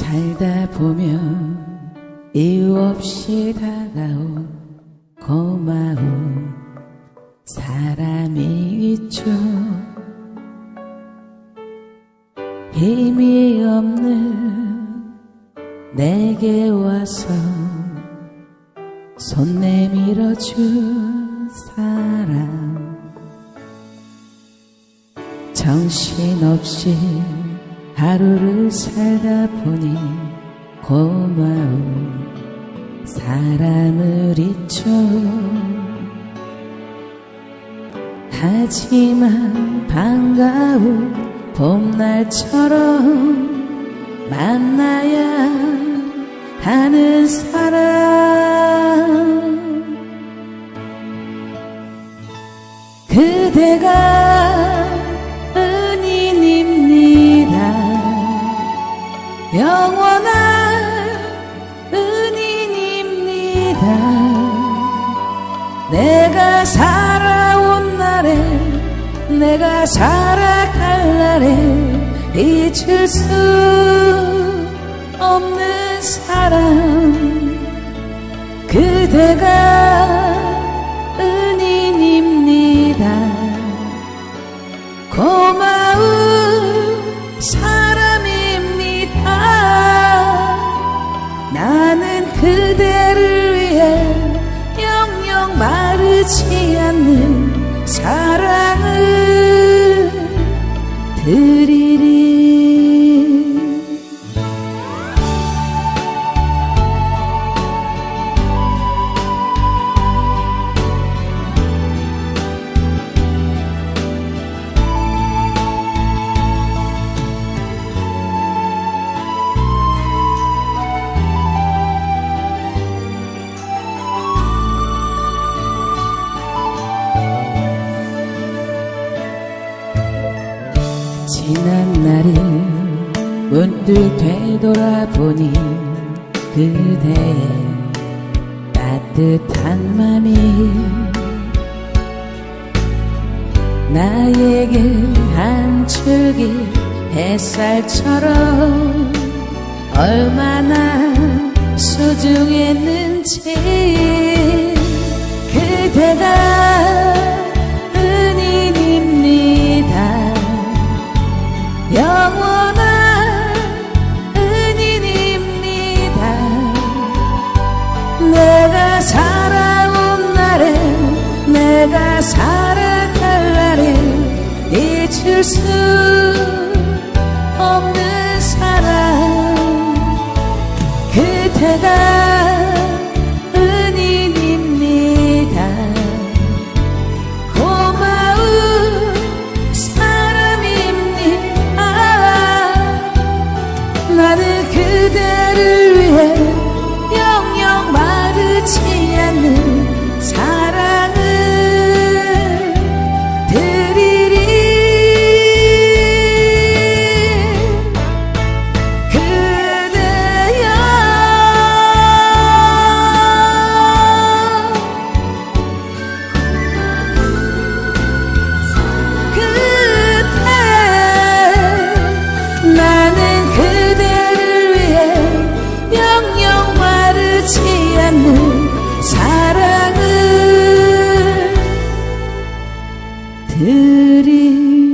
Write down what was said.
살다 보면 이유 없이 다가온 고마운 사람이 있죠. 힘이 없는 내게 와서 손 내밀어 준 사람 정신없이 하루를 살다 보니 고마운 사람을 잊죠. 하지만 반가운 봄날처럼 만나야 하는 사람 내가 살아온 날에 내가 살아갈 날에 잊을 수 없는 사람 그대가 날을 문득 되돌아보니 그대의 따뜻한 맘이 나에게 한 줄기 햇살처럼 얼마나 소중했는지 살아갈 날에 잊을 수 You.